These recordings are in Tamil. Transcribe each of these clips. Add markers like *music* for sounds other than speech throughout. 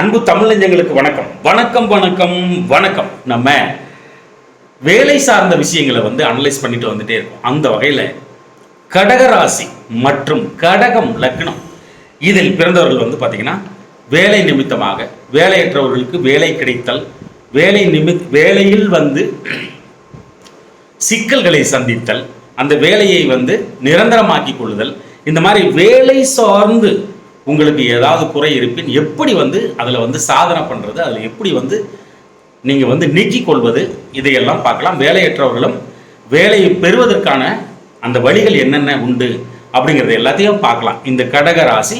அன்பு தமிழஞ்சங்களுக்கு வணக்கம். வணக்கம் வணக்கம் வணக்கம். நம்ம வேலை சார்ந்த விஷயங்களை வந்து அனலைஸ் பண்ணிட்டு வந்துட்டே இருக்கோம். அந்த வகையில் கடகராசி மற்றும் கடகம் லக்னம். இதில் பிறந்தவர்கள் வந்து பார்த்தீங்கன்னா வேலை நிமித்தமாக வேலையற்றவர்களுக்கு வேலை கிடைத்தல் வேலை நிமி வேலையில் வந்து சிக்கல்களை சந்தித்தல் அந்த வேலையை வந்து நிரந்தரமாக்கி கொள்ளுதல் இந்த மாதிரி வேலை சார்ந்து உங்களுக்கு ஏதாவது குறை இருப்பின் எப்படி வந்து அதில் வந்து சாதனை பண்ணுறது அதில் எப்படி வந்து நீங்கள் வந்து நீக்கிக் கொள்வது இதையெல்லாம் பார்க்கலாம். வேலையற்றவர்களும் வேலையை பெறுவதற்கான அந்த வழிகள் என்னென்ன உண்டு அப்படிங்கிறது எல்லாத்தையும் பார்க்கலாம். இந்த கடக ராசி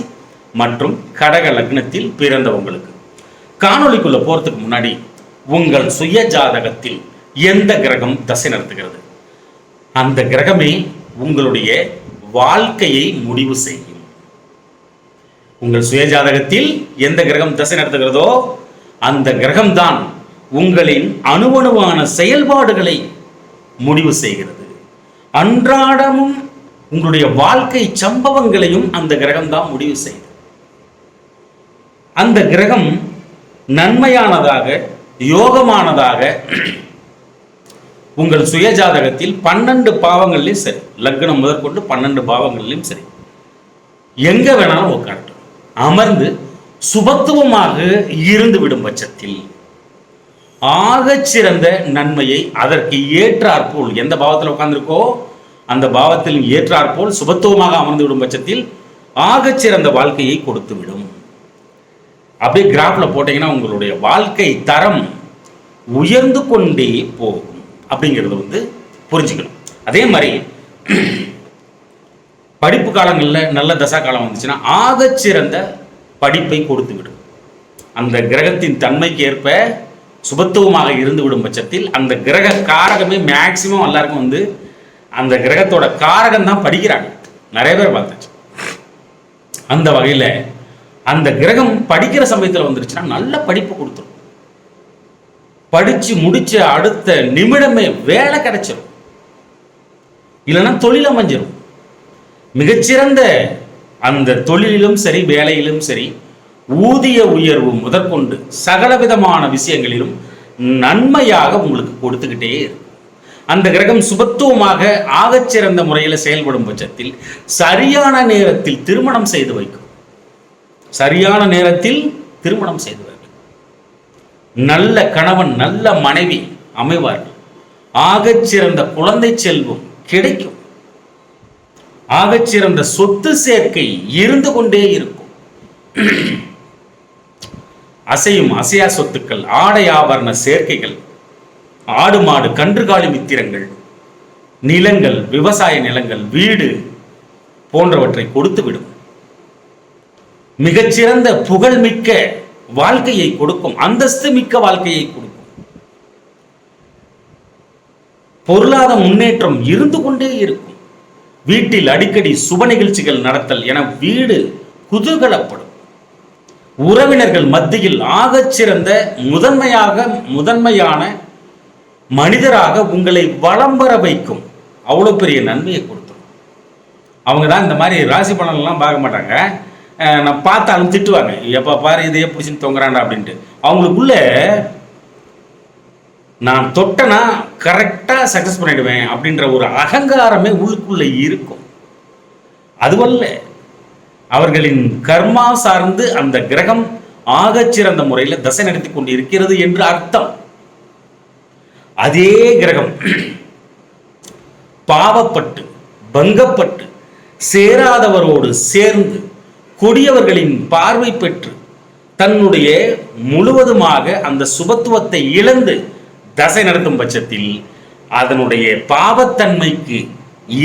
மற்றும் கடக லக்னத்தில் பிறந்தவங்களுக்கு. காணொலிக்குள்ளே போகிறதுக்கு முன்னாடி உங்கள் சுய ஜாதகத்தில் எந்த கிரகம் தசை நடத்துகிறது? அந்த கிரகமே உங்களுடைய வாழ்க்கையை முடிவு செய்யும். உங்கள் சுயஜாதகத்தில் எந்த கிரகம் தசை நடத்துகிறதோ அந்த கிரகம்தான் உங்களின் அணுவணுவான செயல்பாடுகளை முடிவு செய்கிறது. அன்றாடமும் உங்களுடைய வாழ்க்கை சம்பவங்களையும் அந்த கிரகம் தான் முடிவு செய்யுது அந்த கிரகம் நன்மையானதாக யோகமானதாக உங்கள் சுயஜாதகத்தில் பன்னெண்டு பாவங்கள்லையும் சரி லக்னம் முதற்கொண்டு பன்னெண்டு பாவங்கள்லையும் சரி. எங்க வேணாலும் உட்காட்டும் அமர்ந்து சுபத்துவமாக இருந்து விடும் பட்சத்தில் ஆகச் சிறந்த நன்மையை அதற்கு ஏற்றாற்போல் எந்த பாவத்தில் உட்கார்ந்துருக்கோ அந்த பாவத்தில் ஏற்றாற்போல் சுபத்துவமாக அமர்ந்து விடும் பட்சத்தில் ஆகச் சிறந்த வாழ்க்கையை கொடுத்து விடும் அப்படியே கிராஃபில் போட்டீங்கன்னா உங்களுடைய வாழ்க்கை தரம் உயர்ந்து கொண்டே போகும். அப்படிங்கிறத வந்து புரிஞ்சுக்கணும். அதே மாதிரி படிப்பு காலங்களில் நல்ல தசா காலம் வந்துச்சுன்னா ஆகச்சிறந்த படிப்பை கொடுத்து விடும் அந்த கிரகத்தின் தன்மைக்கு ஏற்ப சுபத்துவமாக இருந்து விடும் பட்சத்தில் அந்த கிரக காரகமே மேக்சிமம் எல்லாருக்கும் வந்து அந்த கிரகத்தோட காரகம் தான் படிக்கிறாங்க. நிறைய பேர் பார்த்தாச்சு. அந்த வகையில் அந்த கிரகம் படிக்கிற சமயத்தில் வந்துருச்சுன்னா நல்ல படிப்பு கொடுத்துரும். படிச்சு முடிச்ச அடுத்த நிமிடமே வேலை கிடைச்சிடும் இல்லைன்னா தொழில் அமைஞ்சிடும் மிகச்சிறந்த அந்த தொழிலிலும் சரி வேலையிலும் சரி ஊதிய உயர்வு முதற்கொண்டு சகலவிதமான விஷயங்களிலும் நன்மையாக உங்களுக்கு கொடுத்துக்கிட்டே இருக்கும் அந்த கிரகம் சுபத்துவமாக ஆகச்சிறந்த முறையில் செயல்படும் பட்சத்தில் சரியான நேரத்தில் திருமணம் செய்து வைக்கும். சரியான நேரத்தில் திருமணம் செய்து வைக்கும். நல்ல கணவன் நல்ல மனைவி அமைவார்கள். ஆகச்சிறந்த குழந்தை செல்வம் கிடைக்கும். ஆகச்சிறந்த சொத்து சேர்க்கை இருந்து கொண்டே இருக்கும். அசையும் அசையா சொத்துக்கள் ஆடை ஆபரண சேர்க்கைகள் ஆடு மாடு கன்றுகாலி மித்திரங்கள் நிலங்கள் விவசாய நிலங்கள் வீடு போன்றவற்றை கொடுத்துவிடும். மிகச்சிறந்த புகழ்மிக்க வாழ்க்கையை கொடுக்கும் அந்தஸ்து மிக்க வாழ்க்கையை கொடுக்கும். பொருளாதார முன்னேற்றம் இருந்து கொண்டே இருக்கும். வீட்டில் அடிக்கடி சுப நிகழ்ச்சிகள் நடத்தல் என வீடு குதூகலப்படும். உறவினர்கள் மத்தியில் ஆகச்சிறந்த முதன்மையாக முதன்மையான மனிதராக உங்களை வளம் வர வைக்கும் அவ்வளோ பெரிய நன்மையை கொடுத்துரும் அவங்க தான் இந்த மாதிரி ராசி பலன்லாம் பார்க்க மாட்டாங்க. நான் பார்த்தாலும் திட்டுவாங்க எப்போ பாரு இதையே பிடிச்சின்னு தொங்குறாண்டா அப்படின்ட்டு. அவங்களுக்குள்ள நான் தொட்டனா கரெக்டாக சக்ஸஸ் பண்ணிடுவேன் அப்படின்ற ஒரு அகங்காரமே உள்ளுக்குள்ளே இருக்கும். அதுவல்ல அவர்களின் கர்மா சார்ந்து அந்த கிரகம் ஆகச்சிறந்த முறையில் தசை நடத்தி கொண்டு இருக்கிறது என்று அர்த்தம். அதே கிரகம் பாவப்பட்டு பங்கப்பட்டு சேராதவரோடு சேர்ந்து கொடியவர்களின் பார்வை பெற்று தன்னுடைய முழுவதுமாக அந்த சுபத்துவத்தை இழந்து தசை நடத்தும் பட்சத்தில் அதனுடைய பாவத்தன்மைக்கு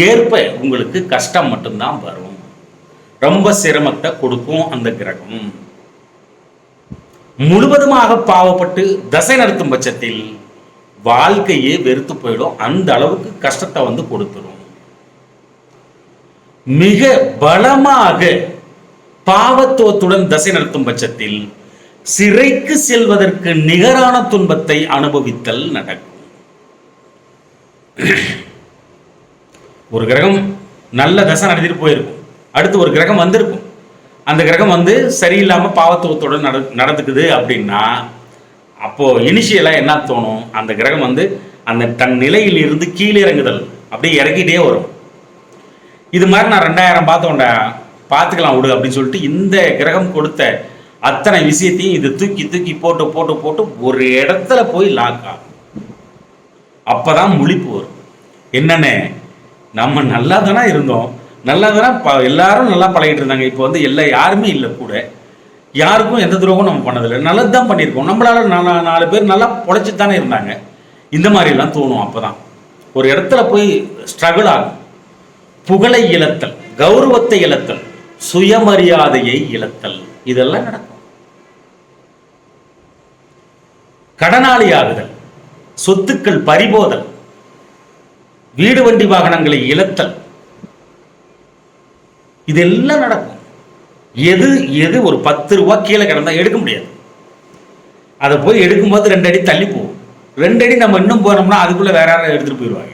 ஏற்ப உங்களுக்கு கஷ்டம் மட்டும்தான் வரும். ரொம்ப சிரமத்தை கொடுக்கும் அந்த கிரகம். முழுவதுமாக பாவப்பட்டு தசை நடத்தும் பட்சத்தில் வாழ்க்கையே வெறுத்து போயிடும். அந்த அளவுக்கு கஷ்டத்தை வந்து கொடுத்துரும். மிக பலமாக பாவத்துவத்துடன் தசை நடத்தும் பட்சத்தில் சிறைக்கு செல்வதற்கு நிகரான துன்பத்தை அனுபவித்தல் நடக்கும். ஒரு கிரகம் நல்ல தசை நடத்திட்டு போயிருக்கும். அடுத்து ஒரு கிரகம் வந்திருக்கும். அந்த கிரகம் வந்து சரியில்லாமல் பாவத்துவத்தோட நட நடந்துக்குது அப்படின்னா அப்போது இனிஷியலாக என்ன தோணும்? அந்த கிரகம் வந்து அந்த தன் நிலையில் இருந்து கீழே இறங்குதல். அப்படியே இறங்கிட்டே வரும். இது மாதிரி நான் ரெண்டாயிரம் பார்த்தோண்டா பார்த்துக்கலாம் விடு அப்படின்னு சொல்லிட்டு இந்த கிரகம் கொடுத்த அத்தனை விஷயத்தையும் இது தூக்கி தூக்கி போட்டு போட்டு போட்டு ஒரு இடத்துல போய் லாக் ஆகும். அப்பதான் முழிப்பு வரும். என்னென்ன நம்ம நல்லா தானே இருந்தோம்? நல்லா தானே ப எல்லாரும் நல்லா பழகிட்டு இருந்தாங்க. இப்போ வந்து எல்லா யாருமே இல்லை கூட. யாருக்கும் எந்த துரோகம் நம்ம பண்ணதில்லை. நல்லது தான் பண்ணியிருக்கோம். நம்மளால நாலு நாலு பேர் நல்லா பொழைச்சி தானே இருந்தாங்க. இந்த மாதிரிலாம் தோணும் அப்போதான். ஒரு இடத்துல போய் ஸ்ட்ரகிள் ஆகும். புகழை இழத்தல் கௌரவத்தை இழத்தல் சுயமரியாதையை இழத்தல். இதெல்லாம் நடக்கும். கடனாளி ஆகுதல் சொத்துக்கள் பறிபோதல் வீடு வண்டி வாகனங்களை இழத்தல். இதெல்லாம் நடக்கும். எது எது ஒரு பத்து ரூபா கீழே கிடந்தா எடுக்க முடியாது. அதை போய் எடுக்கும்போது ரெண்டு அடி தள்ளி போகும். ரெண்டு அடி நம்ம இன்னும் போனோம்னா அதுக்குள்ள வேற யாரும் எடுத்துட்டு போயிடுவாங்க.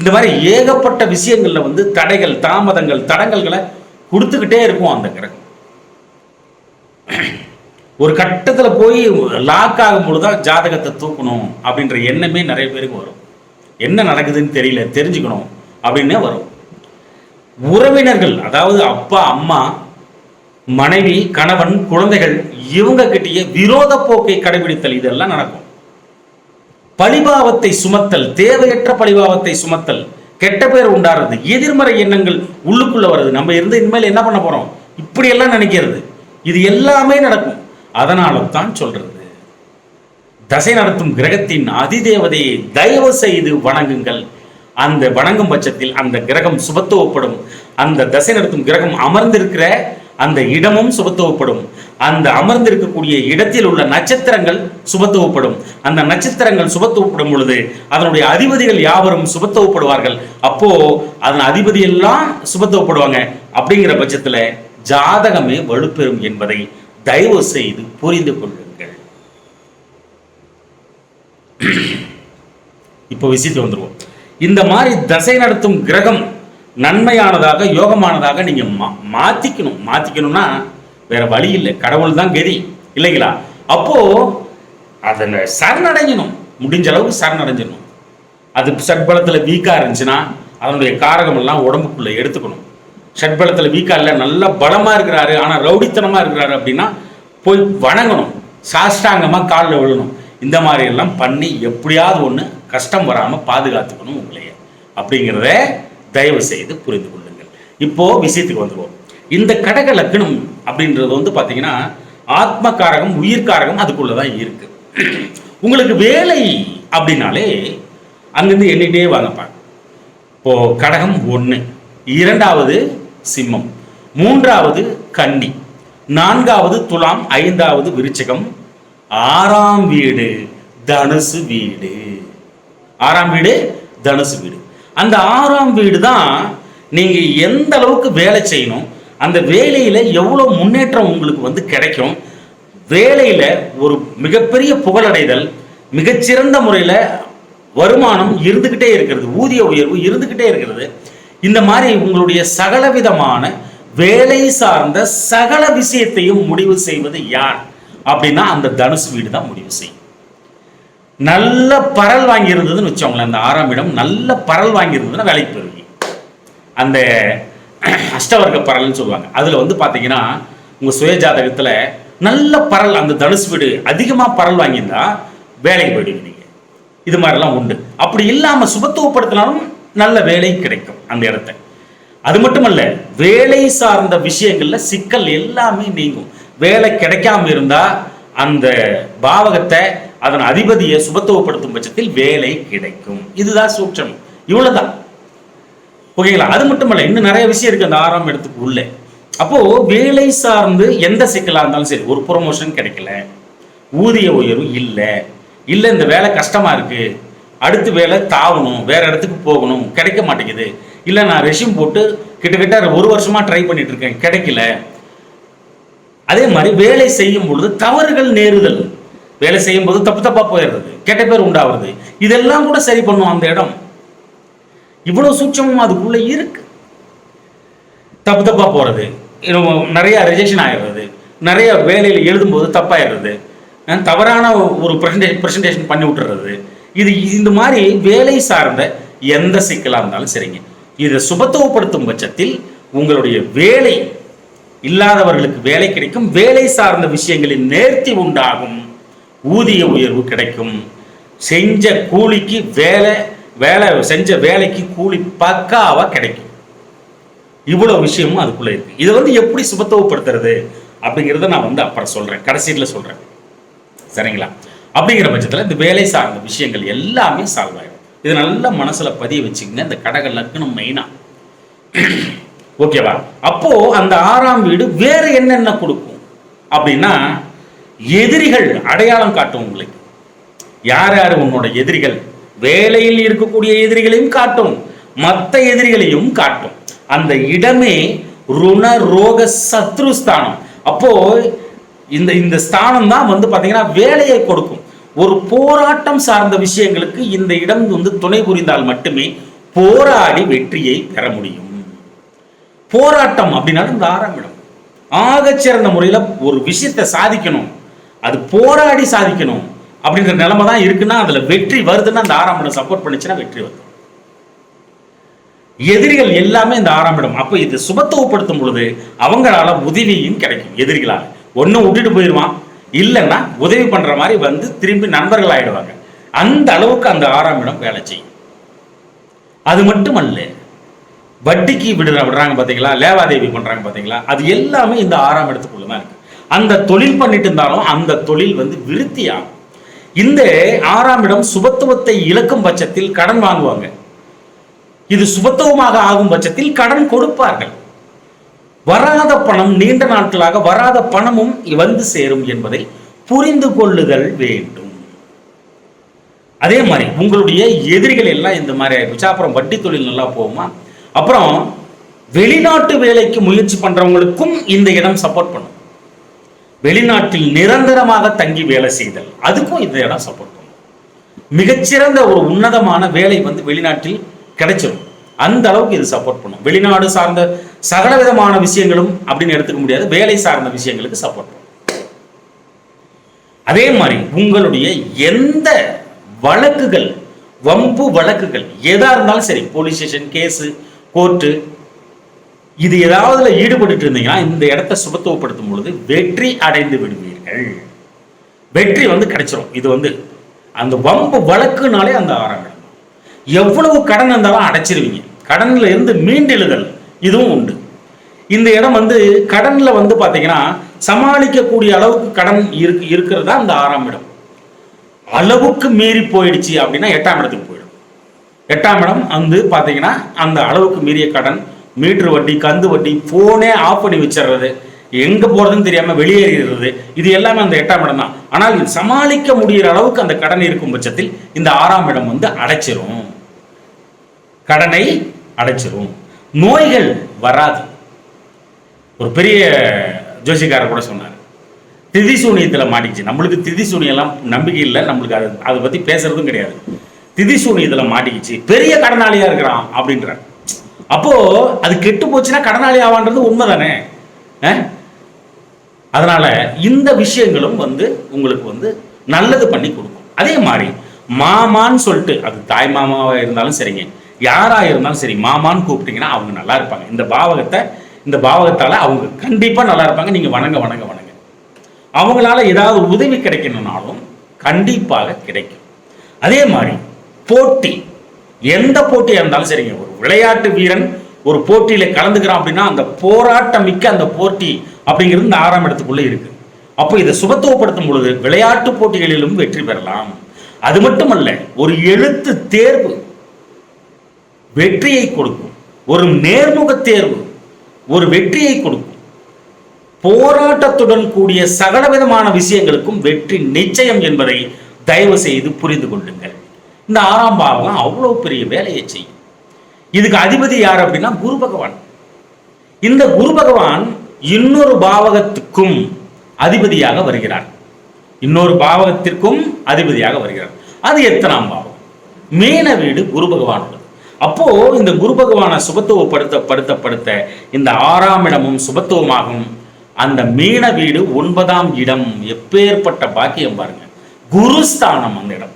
இந்த மாதிரி ஏகப்பட்ட விஷயங்கள்ல வந்து தடைகள் தாமதங்கள் தடங்கல்களை கொடுத்துக்கிட்டே இருக்கும் அந்த கிரகம். ஒரு கட்டத்தில் போய் லாக் ஆகும் பொழுதுதான் ஜாதகத்தை தூக்கணும் அப்படின்ற எண்ணமே நிறைய பேருக்கு வரும். என்ன நடக்குதுன்னு தெரியல தெரிஞ்சுக்கணும் அப்படின்னே வரும். உறவினர்கள் அதாவது அப்பா அம்மா மனைவி கணவன் குழந்தைகள் இவங்க கிட்டேயே விரோத போக்கை கடைபிடித்தல் இதெல்லாம் நடக்கும். பழிபாவத்தை சுமத்தல் தேவையற்ற பழிபாவத்தை சுமத்தல் கெட்ட பேர் உண்டாடுறது எதிர்மறை எண்ணங்கள் உள்ளுக்குள்ள வருது. நம்ம இருந்து இனிமேல் என்ன பண்ண போறோம்? இப்படியெல்லாம் நினைக்கிறது. இது எல்லாமே நடக்கும். அதனால தான் சொல்றது. தசை நடத்தும் கிரகத்தின் அதிதேவதையை தயவு செய்து வணங்குங்கள். அந்த வணங்கும் பட்சத்தில் அந்த கிரகம் சுபத்துவப்படும். அந்த தசை நடத்தும் கிரகம் அமர்ந்திருக்கிற அந்த இடமும் சுபத்துவப்படும். அந்த அமர்ந்திருக்கக்கூடிய இடத்தில் உள்ள நட்சத்திரங்கள் சுபத்துவப்படும். அந்த நட்சத்திரங்கள் சுபத்துவப்படும் பொழுது அதனுடைய அதிபதிகள் யாவரும் சுபத்துவப்படுவார்கள். அப்போ அதன் அதிபதி எல்லாம் சுபத்துவப்படுவாங்க. அப்படிங்கிற பட்சத்துல ஜாதகமே வலுப்பெறும் என்பதை தயவு செய்து புரிந்து கொள்ளுங்கள். *clears throat* இப்போ விஷயத்துக்கு வந்துருவோம். இந்த மாதிரி தசை நடத்தும் கிரகம் நன்மையானதாக யோகமானதாக நீங்க மா- மாத்திக்கணும். மாத்திக்கணும்னா வேற வழி இல்லை. கடவுள் தான் கதி. இல்லைங்களா? அப்போ அதை சரணடைஞ்சணும் முடிஞ்ச அளவுக்கு சரணடைஞ்சிடணும். அது சட்பலத்தில் வீக்காக இருந்துச்சுன்னா அதனுடைய காரகமெல்லாம் உடம்புக்குள்ளே எடுத்துக்கணும். ஷட்பலத்தில் வீக்காக இல்லை நல்ல பலமாக இருக்கிறாரு ஆனால் ரவுடித்தனமாக இருக்கிறாரு அப்படின்னா போய் வணங்கணும். சாஷ்டாங்கமாக காலில் விழணும். இந்த மாதிரி எல்லாம் பண்ணி எப்படியாவது ஒன்று கஷ்டம் வராமல் பாதுகாத்துக்கணும் உங்களைய. அப்படிங்கிறத தயவு செய்து புரிந்து கொள்ளுங்கள். இப்போது விஷயத்துக்கு வந்துடுவோம் இந்த கடக லக்னம் அப்படின்றது வந்து பார்த்தீங்கன்னா ஆத்மகாரகம் உயிர்காரகம் அதுக்குள்ளே தான் இருக்குது உங்களுக்கு வேலை அப்படின்னாலே அங்கேருந்து எண்ணிகிட்டே வாங்கப்பா. இப்போது கடகம் ஒன்று இரண்டாவது சிம்மம். மூன்றாவது கன்னி. நான்காவது துலாம் ஐந்தாவது விருச்சகம். ஆறாம் வீடு தனுசு வீடு. ஆறாம் வீடு தனுசு வீடு. அந்த ஆறாம் வீடு தான் நீங்க எந்த அளவுக்கு வேலை செய்யணும் அந்த வேலையில எவ்வளவு முன்னேற்றம் உங்களுக்கு வந்து கிடைக்கும் வேலையில ஒரு மிகப்பெரிய புகழடைதல் மிகச்சிறந்த முறையில வருமானம் இருந்துகிட்டே இருக்கிறது ஊதிய உயர்வு இருந்துகிட்டே இருக்கிறது. இந்த மாதிரி உங்களுடைய சகலவிதமான வேலை சார்ந்த சகல விஷயத்தையும் முடிவு செய்வது யார்? அப்படின்னா அந்த தனுசு வீடு தான் முடிவு செய்யும். நல்ல பரல் வாங்கி இருந்ததுன்னு வச்சோங்களேன் அந்த ஆறாம் இடம் நல்ல பரல் வாங்கி இருந்ததுன்னா வேலைக்கு பெறுவீங்க அந்த அஷ்டவர்க்க பரல்னு சொல்லுவாங்க. அதில் வந்து பார்த்தீங்கன்னா உங்கள் சுய ஜாதகத்தில் நல்ல பரல் அந்த தனுசு வீடு அதிகமாக பரல் வாங்கியிருந்தா வேலைக்கு போயிடுவீங்க. இது மாதிரிலாம் உண்டு. அப்படி இல்லாமல் சுபத்துவப்படுத்தினாலும் நல்ல வேலை கிடைக்கும் அந்த இடத்த அது மட்டுமல்ல வேலை சார்ந்த விஷயங்கள்ல சிக்கல் எல்லாமே நீங்கும். வேலை கிடைக்காம இருந்தா அந்த பாவகத்தை அதன் அதிபதியை சுபத்துவப்படுத்தும் பட்சத்தில் வேலை கிடைக்கும். இதுதான் சூட்சம். இவ்வளவுதான். ஓகேங்களா? அது மட்டுமல்ல இன்னும் நிறைய விஷயம் இருக்கு அந்த ஆறாம் இடத்துக்கு உள்ளே. அப்போ வேலை சார்ந்து எந்த சிக்கலா இருந்தாலும் சரி ஒரு ப்ரொமோஷன் கிடைக்கல. ஊதிய உயர்வு இல்லை. இல்லை இந்த வேலை கஷ்டமா இருக்கு. அடுத்து வேலை தாவணும் வேற இடத்துக்கு போகணும் கிடைக்க மாட்டேங்குது. இல்லை நான் ரெஷ்யூம் போட்டு கிட்டத்தட்ட ஒரு வருஷமா ட்ரை பண்ணிட்டு இருக்கேன் கிடைக்கல. அதே மாதிரி வேலை செய்யும் பொழுது தவறுகள் நேருதல். வேலை செய்யும் போது தப்பு தப்பாக போயிடுறது கெட்ட பேர் உண்டாகிறது இதெல்லாம் கூட சரி பண்ணும் அந்த இடம். இவ்வளோ சூட்சமும் அதுக்குள்ளே இருக்கு. தப்பு தப்பாக போகிறது நிறையா ரிஜெக்ஷன் ஆகிடுறது நிறைய வேலையில் எழுதும்போது தப்பாயிடுறது. தவறான ஒரு ப்ரெசன்டே ப்ரெசன்டேஷன் பண்ணி விட்டுறது. இது இந்த மாதிரி வேலை சார்ந்த எந்த சிக்கலாக இருந்தாலும் சரிங்க. இதை சுபத்துவப்படுத்தும் பட்சத்தில் உங்களுடைய வேலை இல்லாதவர்களுக்கு வேலை கிடைக்கும். வேலை சார்ந்த விஷயங்களில் நேர்த்தி உண்டாகும். ஊதிய உயர்வு கிடைக்கும். செஞ்ச கூலிக்கு வேலை வேலை செஞ்ச வேலைக்கு கூலி பக்காவாக கிடைக்கும். இவ்வளோ விஷயமும் அதுக்குள்ளே இருக்குது இதை வந்து எப்படி சுபத்துவப்படுத்துறது அப்படிங்கிறத நான் வந்து அப்புறம் சொல்கிறேன் கடைசியில் சொல்கிறேன் சரிங்களா? அப்படிங்கிற பட்சத்தில் இந்த வேலை சார்ந்த விஷயங்கள் எல்லாமே சால்வ் ஆகிடும் இது நல்ல மனசில் பதிய வச்சுக்கங்க. இந்த கடக லக்னம் மெயினாக ஓகேவா அப்போது அந்த ஆறாம் வீடு வேறு என்னென்ன கொடுக்கும்? அப்படின்னா எதிரிகள் அடையாளம் காட்டும் உங்களுக்கு யார் யார் உன்னோட எதிரிகள்? வேலையில் இருக்கக்கூடிய எதிரிகளையும் காட்டும். மற்ற எதிரிகளையும் காட்டும். அந்த இடமே ருண ரோக சத்ருஸ்தானம் அப்போ இந்த இந்த ஸ்தானம் தான் வந்து பார்த்தீங்கன்னா வேலையை கொடுக்கும். ஒரு போராட்டம் சார்ந்த விஷயங்களுக்கு இந்த இடம் வந்து துணை புரிந்தால் மட்டுமே போராடி வெற்றியை பெற முடியும். போராட்டம் அப்படின்னா இந்த ஆறாம் இடம். ஆகச்சிறந்த முறையில் ஒரு விஷயத்தை சாதிக்கணும். அது போராடி சாதிக்கணும் அப்படின்ற நிலைமை தான் இருக்குன்னா அதில் வெற்றி வருதுன்னா அந்த ஆறாம் இடம் சப்போர்ட் பண்ணுச்சுன்னா வெற்றி வருது. எதிரிகள் எல்லாமே இந்த ஆறாம் இடம். அப்போ இதை சுபத்துவப்படுத்தும் பொழுது அவங்களால உதவியும் கிடைக்கும். எதிரிகளால். ஒன்றும் விட்டுட்டு போயிடுவான் இல்லைன்னா உதவி பண்ற மாதிரி வந்து திரும்பி நண்பர்கள் ஆயிடுவாங்க அந்த அளவுக்கு அந்த ஆறாம் இடம் வேலை செய்யும். அது மட்டுமல்ல வட்டிக்கு விடுற விடுறாங்க பார்த்தீங்களா லேவாதேவி பண்றாங்க பார்த்தீங்களா அது எல்லாமே இந்த ஆறாம் இடத்துக்குள்ள தான் இருக்கு. அந்த தொழில் பண்ணிட்டு இருந்தாலும் அந்த தொழில் வந்து விருத்தியாகும் இந்த ஆறாம் இடம் சுபத்துவத்தை இழக்கும் பட்சத்தில் கடன் வாங்குவாங்க. இது சுபத்துவமாக ஆகும் பட்சத்தில் கடன் கொடுப்பார்கள். வராத பணம் நீண்ட நாட்களாக வராத பணமும் வந்து சேரும் என்பதை புரிந்து கொள்ளுதல் வேண்டும். அதே மாதிரி உங்களுடைய எதிரிகள் எல்லாம் இந்த மாதிரி ஆயிடுச்சு. அப்புறம் வட்டி தொழில் நல்லா போகுமா? அப்புறம் வெளிநாட்டு வேலைக்கு முயற்சி பண்றவங்களுக்கும் இந்த இடம் சப்போர்ட் பண்ணும். வெளிநாட்டில் நிரந்தரமாக தங்கி வேலை செய்தல் அதுக்கும் இந்த இடம் சப்போர்ட் பண்ணும். மிகச்சிறந்த ஒரு உன்னதமான வேலை வந்து வெளிநாட்டில் கிடைச்சிடும் அந்த அளவுக்கு இது சப்போர்ட் பண்ணும். வெளிநாடு சார்ந்த சகல விதமான விஷயங்களும் அப்படின்னு எடுத்துக்க முடியாது. வேலை சார்ந்த விஷயங்களுக்கு சப்போர்ட் அதே மாதிரி உங்களுடைய எந்த வழக்குகள் வம்பு வழக்குகள் எதா இருந்தாலும் சரி போலீஸ் ஸ்டேஷன் கேஸு கோர்ட்டு இது ஏதாவதுல ஈடுபட்டு இருந்தீங்கன்னா இந்த இடத்த சுபத்துவப்படுத்தும் பொழுது வெற்றி அடைந்து விடுவீர்கள். வெற்றி வந்து கிடைச்சிரும். இது வந்து அந்த வம்பு வழக்குனாலே அந்த ஆறாம் எவ்வளவு கடன் இருந்தாலும் அடைச்சிருவீங்க. கடன்ல இருந்து மீண்டெழுதல் இதுவும் உண்டு. இந்த இடம் வந்து கடன்ல வந்து பார்த்தீங்கன்னா சமாளிக்கக்கூடிய அளவுக்கு கடன் இருக்கு இருக்கிறதா அந்த ஆறாம் இடம். அளவுக்கு மீறி போயிடுச்சு அப்படின்னா எட்டாம் இடத்துக்கு போயிடும். எட்டாம் இடம் வந்து பார்த்தீங்கன்னா அந்த அளவுக்கு மீறிய கடன் மீட்டர் வட்டி கந்து வட்டி ஃபோனே ஆஃப் பண்ணி வச்சிடுறது எங்கே போகிறதுன்னு தெரியாமல் வெளியேறிடுறது இது எல்லாமே அந்த எட்டாம் இடம் தான். ஆனால் சமாளிக்க முடிகிற அளவுக்கு அந்த கடன் இருக்கும் பட்சத்தில் இந்த ஆறாம் இடம் வந்து அடைச்சிரும். கடனை அடைச்சிரும். நோய்கள் வராது. ஒரு பெரிய ஜோசிக்காரர் கூட சொன்னார். திதி சூனியத்தில் மாட்டிக்கிச்சு. நம்மளுக்கு திதி சூனியெல்லாம் நம்பிக்கை இல்லை. நம்மளுக்கு அது அதை பற்றி பேசுறதும் கிடையாது. திதி சூனியத்தில் மாட்டிக்கிச்சு. பெரிய கடனாளியாக இருக்கிறான் அப்படின்றார். அப்போ அது கெட்டு போச்சுன்னா கடனாளி ஆவான்றது உண்மைதானே? தானே அதனால இந்த விஷயங்களும் வந்து உங்களுக்கு வந்து நல்லது பண்ணி கொடுக்கும். அதே மாதிரி மாமான்னு சொல்லிட்டு அது தாய் மாமாவா இருந்தாலும் சரிங்க. யாராக இருந்தாலும் சரி மாமான்னு கூப்பிட்டீங்கன்னா அவங்க நல்லா இருப்பாங்க. இந்த பாவகத்தை இந்த பாவகத்தால் அவங்க கண்டிப்பாக நல்லா இருப்பாங்க. நீங்கள் வணங்க வணங்க வணங்க. அவங்களால ஏதாவது உதவி கிடைக்கணும்னாலும் கண்டிப்பாக கிடைக்கும். அதே மாதிரி போட்டி. எந்த போட்டியாக இருந்தாலும் சரிங்க ஒரு விளையாட்டு வீரன் ஒரு போட்டியில் கலந்துக்கிறான் அப்படின்னா அந்த போராட்டம் மிக்க அந்த போட்டி அப்படிங்கிறது இந்த ஆறாம் இடத்துக்குள்ளே இருக்கு. அப்போ இதை சுபத்துவப்படுத்தும் பொழுது விளையாட்டு போட்டிகளிலும் வெற்றி பெறலாம். அது மட்டுமல்ல ஒரு எழுத்து தேர்வு. வெற்றியை கொடுக்கும். ஒரு நேர்முக தேர்வு ஒரு வெற்றியை கொடுக்கும். போராட்டத்துடன் கூடிய சகலவிதமான விஷயங்களுக்கும் வெற்றி நிச்சயம் என்பதை தயவு செய்து புரிந்து கொள்ளுங்கள். இந்த ஆறாம் பாவம் அவ்வளவு பெரிய வேலையை செய்யும். இதுக்கு அதிபதி யார் அப்படின்னா குரு பகவான். இந்த குரு பகவான் இன்னொரு பாவகத்துக்கும் அதிபதியாக வருகிறார். இன்னொரு பாவகத்திற்கும் அதிபதியாக வருகிறார். அது எத்தனாம் பாவம்? மீன வீடு குரு பகவானோடது அப்போ இந்த குரு பகவானை சுபத்துவப்படுத்த படுத்த படுத்த இந்த ஆறாம் இடமும் சுபத்துவமாகும். அந்த மீன வீடு ஒன்பதாம் இடம் எப்பேற்பட்ட பாக்கியம் பாருங்க. குருஸ்தானம் அந்த இடம்.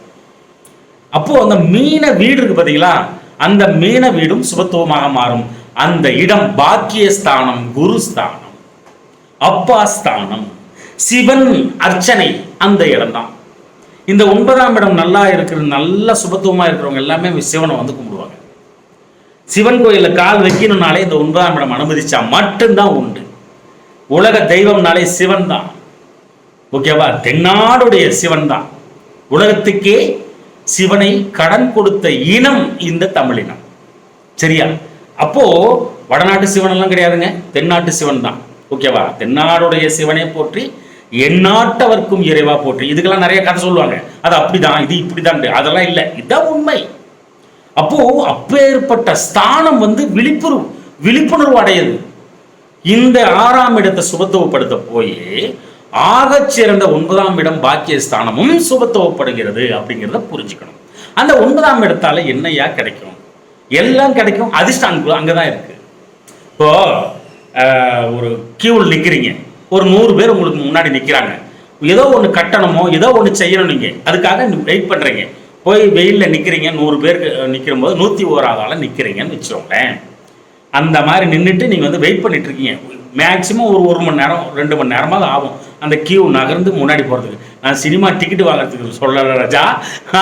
அப்போ அந்த மீன வீடு இருக்கு பாத்தீங்களா? அந்த மீன வீடும் சுபத்துவமாக மாறும். அந்த இடம் பாக்கியஸ்தானம் குருஸ்தானம் அப்பா ஸ்தானம் சிவன் அர்ச்சனை அந்த இடம்தான். இந்த ஒன்பதாம் இடம் நல்லா இருக்கிற நல்ல சுபத்துவமா இருக்கிறவங்க எல்லாமே சிவனை வந்து கும்பிடுவாங்க. சிவன் கோயிலில் கால் வைக்கணும்னாலே இந்த ஒன்பதாம் இடம் அனுமதிச்சா மட்டும்தான் உண்டு. உலக தெய்வம்னாலே சிவன் தான் ஓகேவா தென்னாடுடைய சிவன் தான் உலகத்துக்கே சிவனை கடன் கொடுத்த இனம் இந்த தமிழினம். சரியா? அப்போ வடநாட்டு சிவன் எல்லாம் கிடையாதுங்க. தென்னாட்டு சிவன் தான் ஓகேவா தென்னாடுடைய சிவனை போற்றி எந்நாட்டவர்க்கும் இறைவா போற்றி. இதுக்கெல்லாம் நிறைய கதை சொல்லுவாங்க. அது அப்படிதான் இது இப்படிதான் அதெல்லாம் இல்லை. இதுதான் உண்மை. அப்போ அப்பேற்பட்ட ஸ்தானம் வந்து விழிப்புணர்வு விழிப்புணர்வு அடையுது. இந்த ஆறாம் இடத்தை சுபத்துவப்படுத்த போய் ஆகச் சிறந்த ஒன்பதாம் இடம் பாக்கிய ஸ்தானமும் சுபத்துவப்படுகிறது அப்படிங்கிறத புரிஞ்சுக்கணும். அந்த ஒன்பதாம் இடத்தால என்னையா கிடைக்கும்? எல்லாம் கிடைக்கும். அதிர்ஷ்டம் அங்கே அங்கதான் இருக்கு. இப்போ ஒரு கியூவில் நிக்கிறீங்க. ஒரு நூறு பேர் உங்களுக்கு முன்னாடி நிக்கிறாங்க. ஏதோ ஒன்று கட்டணமோ ஏதோ ஒன்று செய்யணும் நீங்க. அதுக்காக வெயிட் பண்றீங்க. போய் வெயிலில் நிற்கிறீங்க நூறு பேருக்கு நிற்கிற போது நூற்றி ஓராவது நிற்கிறீங்கன்னு நிக்கிறீங்கன்னு வச்சுக்கோங்களேன். அந்த மாதிரி நின்றுட்டு நீங்கள் வந்து வெயிட் பண்ணிட்டு இருக்கீங்க மேக்ஸிமம் ஒரு ஒரு மணி நேரம் ரெண்டு மணி நேரமாவது ஆகும். அந்த கியூ நகர்ந்து முன்னாடி போகிறதுக்கு நான் சினிமா டிக்கெட் வாங்குறதுக்கு சொல்லலை ராஜா.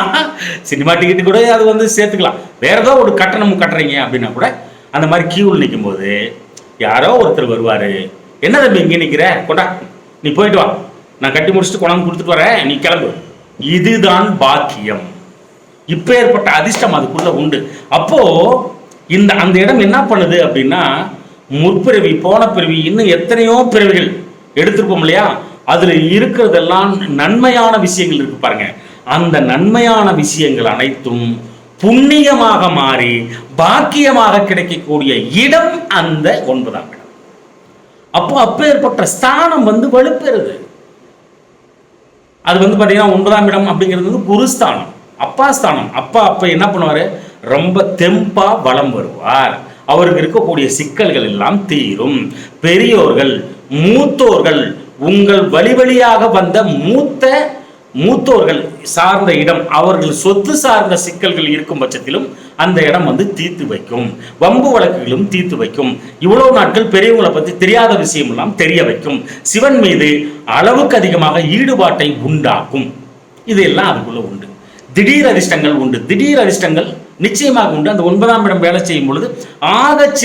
*laughs* சினிமா டிக்கெட்டு கூட அது வந்து சேர்த்துக்கலாம். வேறு ஏதோ ஒரு கட்டணம் கட்டுறீங்க அப்படின்னா கூட அந்த மாதிரி கியூவில் நிற்கும்போது யாரோ ஒருத்தர் வருவார். என்ன தம்பி இங்கே நிற்கிற கொண்டா நீ போயிட்டு வா. நான் கட்டி முடிச்சுட்டு கொண்டாந்து கொடுத்துட்டு வரேன். நீ கிளம்பு. இதுதான் பாக்கியம். இப்போ ஏற்பட்ட அதிர்ஷ்டம் அதுக்குள்ள உண்டு. அப்போ இந்த அந்த இடம் என்ன பண்ணுது அப்படின்னா முற்பிறவி போன பிறவி இன்னும் எத்தனையோ பிறவிகள் எடுத்திருப்போம் இல்லையா? அதுல இருக்கிறதெல்லாம் நன்மையான விஷயங்கள் இருக்கு பாருங்க. அந்த நன்மையான விஷயங்கள் அனைத்தும் புண்ணியமாக மாறி பாக்கியமாக கிடைக்கக்கூடிய இடம் அந்த ஒன்பதாம் இடம். அப்போ அப்பேற்பட்ட ஸ்தானம் வந்து வலுப்பெறுது. அது வந்து பார்த்தீங்கன்னா ஒன்பதாம் இடம் அப்படிங்கிறது வந்து குருஸ்தானம். அப்பா ஸ்தானம். அப்பா அப்ப என்ன பண்ணுவாரு? ரொம்ப தெம்பா வலம் வருவார். அவருக்கு இருக்கக்கூடிய சிக்கல்கள் எல்லாம் தீரும். பெரியோர்கள் மூத்தோர்கள் உங்கள் வழி வழியாக வந்த மூத்த மூத்தோர்கள் சார்ந்த இடம் அவர்கள் சொத்து சார்ந்த சிக்கல்கள் இருக்கும் பட்சத்திலும் அந்த இடம் வந்து தீர்த்து வைக்கும். வம்பு வழக்குகளும் தீர்த்து வைக்கும். இவ்வளவு நாட்கள் பெரியவங்களை பத்தி தெரியாத விஷயம் எல்லாம் தெரிய வைக்கும். சிவன் மீது அளவுக்கு அதிகமாக ஈடுபாட்டை உண்டாக்கும். இதெல்லாம் அதுக்குள்ள உண்டு. திடீர் அதிர்ஷ்டங்கள் உண்டு. திடீர் அதிர்ஷ்டங்கள் நிச்சயமாக உண்டு. அந்த ஒன்பதாம் இடம் வேலை செய்யும் பொழுது ஆகச்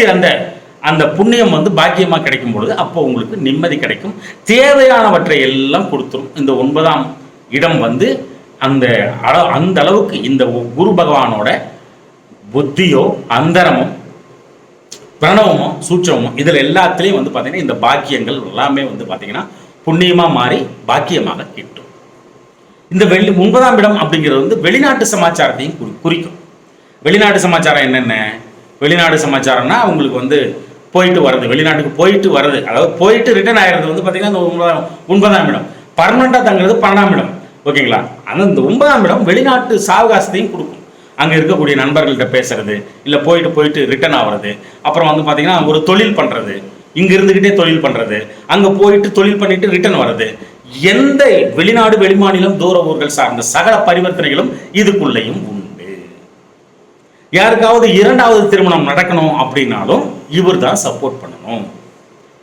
அந்த புண்ணியம் வந்து பாக்கியமாக கிடைக்கும் பொழுது அப்போ உங்களுக்கு நிம்மதி கிடைக்கும். தேவையானவற்றை எல்லாம் கொடுத்துரும். இந்த ஒன்பதாம் இடம் வந்து அந்த அளவு அந்த அளவுக்கு இந்த குரு பகவானோட புத்தியோ அந்தரமோ பிரணவமோ சூட்சமோ இதில் எல்லாத்துலேயும் வந்து பார்த்தீங்கன்னா இந்த பாக்கியங்கள் எல்லாமே வந்து பார்த்தீங்கன்னா புண்ணியமாக மாறி பாக்கியமாக கிட்டும். இந்த வெளி ஒன்பதாம் இடம் அப்படிங்கிறது வந்து வெளிநாட்டு சமாச்சாரத்தையும் குறி குறிக்கும். வெளிநாட்டு சமாச்சாரம் என்னென்ன? வெளிநாடு சமாச்சாரம்னா அவங்களுக்கு வந்து போயிட்டு வர்றது வெளிநாட்டுக்கு போயிட்டு வர்றது. அதாவது போயிட்டு ரிட்டர்ன் ஆகிறது வந்து பார்த்தீங்கன்னா இந்த ஒன்பதாம் ஒன்பதாம் இடம். பர்மனெண்ட்டாக தங்குறது பன்னெண்டாம் இடம். ஓகேங்களா? ஆனால் இந்த ஒன்பதாம் இடம் வெளிநாட்டு சாவகாசத்தையும் கொடுக்கும். அங்கே இருக்கக்கூடிய நண்பர்கள்ட்ட பேசுறது இல்லை போயிட்டு போயிட்டு ரிட்டர்ன் ஆகிறது அப்புறம் வந்து பார்த்தீங்கன்னா ஒரு தொழில் பண்ணுறது இங்கே இருந்துக்கிட்டே தொழில் பண்ணுறது அங்கே போயிட்டு தொழில் பண்ணிட்டு ரிட்டர்ன் வர்றது. எந்த வெளிநாடு வெளிமாநிலம் தூர ஊர்கள் சார்ந்த சகல பரிவர்த்தனைகளும் இதுக்குள்ளேயும் உண்டு. யாருக்காவது இரண்டாவது திருமணம் நடக்கணும் அப்படின்னாலும் இவர் தான் சப்போர்ட் பண்ணணும்.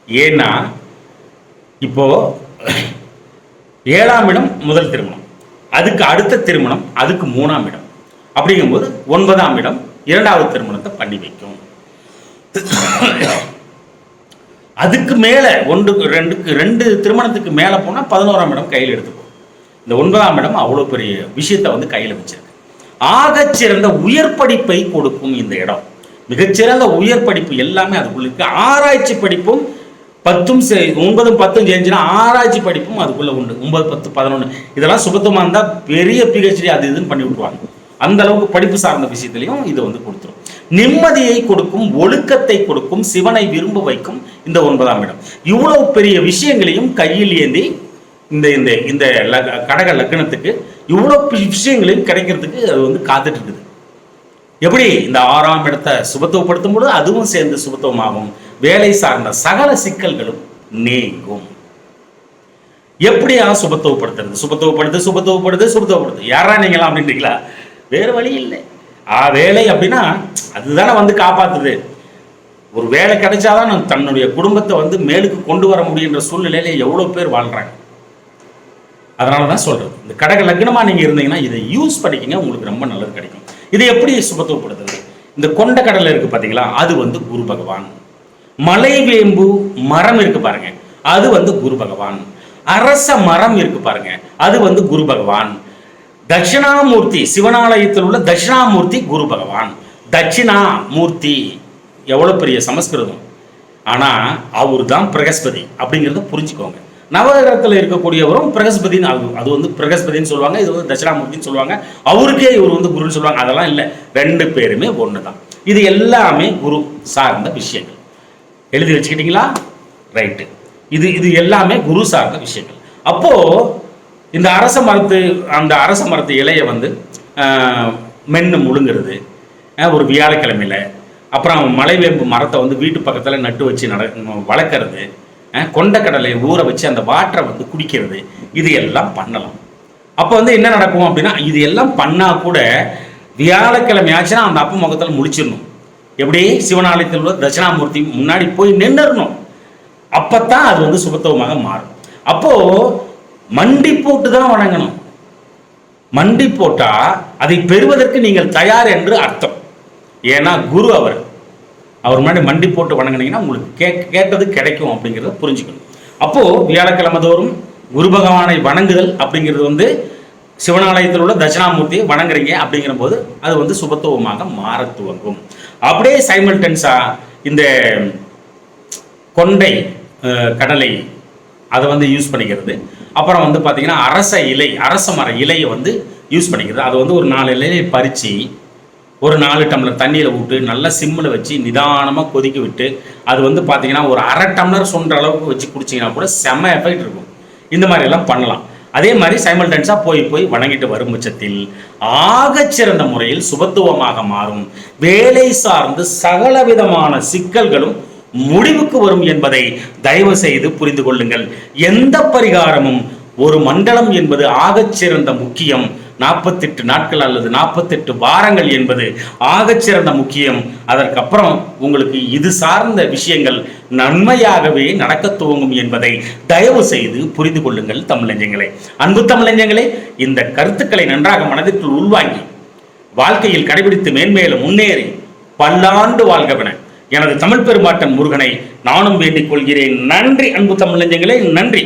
ஏன்னா இப்போ ஏழாம் இடம் முதல் திருமணம் அதுக்கு அடுத்த திருமணம் அதுக்கு மூணாம் இடம். அப்படிங்கும்போது ஒன்பதாம் இடம் இரண்டாவது திருமணத்தை பண்ணி வைக்கும். அதுக்கு மேலே ஒன்றுக்கு ரெண்டுக்கு ரெண்டு திருமணத்துக்கு மேலே போனால் பதினோராம் இடம் கையில் எடுத்துக்கும் இந்த ஒன்பதாம் இடம் அவ்வளோ பெரிய விஷயத்தை வந்து கையில் வச்சிருக்கு. ஆகச்சிறந்த உயர் படிப்பை கொடுக்கும் இந்த இடம். மிகச்சிறந்த உயர் படிப்பு எல்லாமே அதுக்குள்ள இருக்கு. ஆராய்ச்சி படிப்பும் பத்தும் சே- ஒன்பதும் பத்தும் சேர்ந்துச்சுன்னா ஆராய்ச்சி படிப்பும் அதுக்குள்ளே உண்டு. ஒன்பது பத்து பதினொன்று இதெல்லாம் சுபத்தமாக இருந்தால் பெரிய பிஹெச்டி அது இதுன்னு பண்ணி விட்டுருவாங்க. அந்த அளவுக்கு படிப்பு சார்ந்த விஷயத்திலையும் இது வந்து கொடுத்துரும். நிம்மதியை கொடுக்கும் ஒழுக்கத்தை கொடுக்கும் சிவனை விரும்ப வைக்கும் இந்த ஒன்பதாம் இடம். இவ்வளவு பெரிய விஷயங்களையும் கையில் ஏந்தி இந்த இந்த இந்த லக- கடக லக்னத்துக்கு இவ்வளோ விஷயங்களையும் கிடைக்கிறதுக்கு அது வந்து காத்துட்டு இருக்குது எப்படி? இந்த ஆறாம் இடத்தை சுபத்துவப்படுத்தும் பொழுது அதுவும் சேர்ந்து சுபத்துவமாகும். வேலை சார்ந்த சகல சிக்கல்களும் நீங்கும். எப்படியா சுபத்துவப்படுத்துறது? சுபத்துவப்படுத்து சுபத்துவப்படுத்து சுபத்துவப்படுத்து. யாரா நீங்களாம் அப்படின்றீங்களா? வேறு வழி இல்லை. ஆ வேலை அப்படின்னா அதுதானே வந்து காப்பாத்துது. ஒரு வேலை கிடைச்சாதான் நான் தன்னுடைய குடும்பத்தை வந்து மேலுக்கு கொண்டு வர முடியுன்ற சூழ்நிலையில எவ்வளோ பேர் வாழ்றாங்க. அதனால தான் சொல்றது. இந்த கடக லக்னமாக நீங்கள் இருந்தீங்கன்னா இதை யூஸ் பண்ணிக்கிங்க உங்களுக்கு ரொம்ப நல்லது கிடைக்கும். இதை எப்படி சுபத்துவப்படுத்துறது இந்த கொண்ட கடலை இருக்கு பார்த்தீங்களா அது வந்து குரு பகவான். மலைவேம்பு மரம் இருக்கு பாருங்க அது வந்து குரு பகவான். அரச மரம் இருக்கு பாருங்க அது வந்து குரு பகவான். தட்சிணாமூர்த்தி சிவனாலயத்தில் உள்ள தட்சிணாமூர்த்தி குரு பகவான். தட்சிணாமூர்த்தி. எவ்வளோ பெரிய சமஸ்கிருதம்? ஆனால் அவர் தான் பிரகஸ்பதி அப்படிங்கிறத புரிஞ்சுக்கோங்க. நவகிரகத்தில் இருக்கக்கூடியவரும் பிரகஸ்பதின்னு அது அது வந்து பிரகஸ்பதின்னு சொல்லுவாங்க இது வந்து தட்சிணாமூர்த்தின்னு சொல்லுவாங்க. அவருக்கே இவர் வந்து குருன்னு சொல்லுவாங்க. அதெல்லாம் இல்லை. ரெண்டு பேருமே ஒன்று தான் இது எல்லாமே குரு சார்ந்த விஷயங்கள். எழுதி வச்சுக்கிட்டீங்களா? ரைட்டு. இது இது எல்லாமே குரு சார்ந்த விஷயங்கள். அப்போது இந்த அரச மரத்து அந்த அரச மரத்து இலையை வந்து மென்னு முழுங்குறது ஒரு வியாழக்கிழமையில் அப்புறம் மலைவேம்பு மரத்தை வந்து வீட்டு பக்கத்தில் நட்டு வச்சு நட வளர்க்குறது கொண்டக்கடலை ஊற வச்சு அந்த வாட்டரை வந்து குடிக்கிறது இது எல்லாம் பண்ணலாம். அப்போ வந்து என்ன நடக்கும் அப்படின்னா இது எல்லாம் பண்ணால் கூட வியாழக்கிழமை ஆச்சுன்னா அந்த அப்ப முகத்தில் முடிச்சிடணும் எப்படி? சிவனாலயத்தில் உள்ள தட்சிணாமூர்த்தி முன்னாடி போய் நின்றுடணும் அப்போ தான் அது வந்து சுபத்துவமாக மாறும். அப்போது மண்டி போட்டு தான் வணங்கணும். மண்டி போட்டால் அதை பெறுவதற்கு நீங்கள் தயார் என்று அர்த்தம். ஏன்னா குரு அவர் அவர் முன்னாடி மண்டி போட்டு வணங்கினீங்கன்னா உங்களுக்கு கே கேட்டது கிடைக்கும் அப்படிங்கிறத புரிஞ்சுக்கணும். அப்போது வியாழக்கிழமை தோறும் குரு பகவானை வணங்குதல் அப்படிங்கிறது வந்து சிவனாலயத்தில் உள்ள தட்சிணாமூர்த்தியை வணங்குறீங்க அப்படிங்கிற போது அது வந்து சுபத்துவமாக மாற துவங்கும். அப்படியே சைமல்டன்ஸாக இந்த கொண்டை கடலை அதை வந்து யூஸ் பண்ணிக்கிறது. அப்புறம் வந்து பார்த்திங்கன்னா அரச இலை அரச மர இலையை வந்து யூஸ் பண்ணிக்கிறது. அதை வந்து ஒரு நாலு இலையை பறித்து ஒரு நாலு டம்ளர் தண்ணியில் விட்டு நல்லா சிம்மில் வச்சு நிதானமாக கொதிக்க விட்டு அது வந்து பார்த்தீங்கன்னா ஒரு அரை டம்ளர் சொன்ற அளவுக்கு வச்சு குடிச்சிங்கன்னா கூட செம்ம எஃபெக்ட் இருக்கும். இந்த மாதிரி எல்லாம் பண்ணலாம். அதே மாதிரி சைமல்டன்ஸாக போய் போய் வணங்கிட்டு வரும் பட்சத்தில் ஆகச்சிறந்த முறையில் சுபத்துவமாக மாறும். வேலை சார்ந்து சகல விதமான சிக்கல்களும் முடிவுக்கு வரும் என்பதை தயவு செய்து புரிந்து கொள்ளுங்கள். எந்த பரிகாரமும் ஒரு மண்டலம் என்பது ஆகச்சிறந்த முக்கியம். நாற்பத்தெட்டு நாட்கள் அல்லது நாற்பத்தெட்டு வாரங்கள் என்பது ஆகச்சிறந்த முக்கியம். அதற்கப்புறம் உங்களுக்கு இது சார்ந்த விஷயங்கள் நன்மையாகவே நடக்க துவங்கும் என்பதை தயவு செய்து புரிந்து கொள்ளுங்கள் தமிழஞ்சங்களே. அன்பு தமிழஞ்சங்களே இந்த கருத்துக்களை நன்றாக மனதிற்குள் உள்வாங்கி வாழ்க்கையில் கடைபிடித்து மேன்மேலும் முன்னேறி பல்லாண்டு வாழ்கவன எனது தமிழ் பெருமாட்டன் முருகனை நானும் வேண்டிக் கொள்கிறேன். நன்றி அன்பு தமிழஞ்சங்களே நன்றி.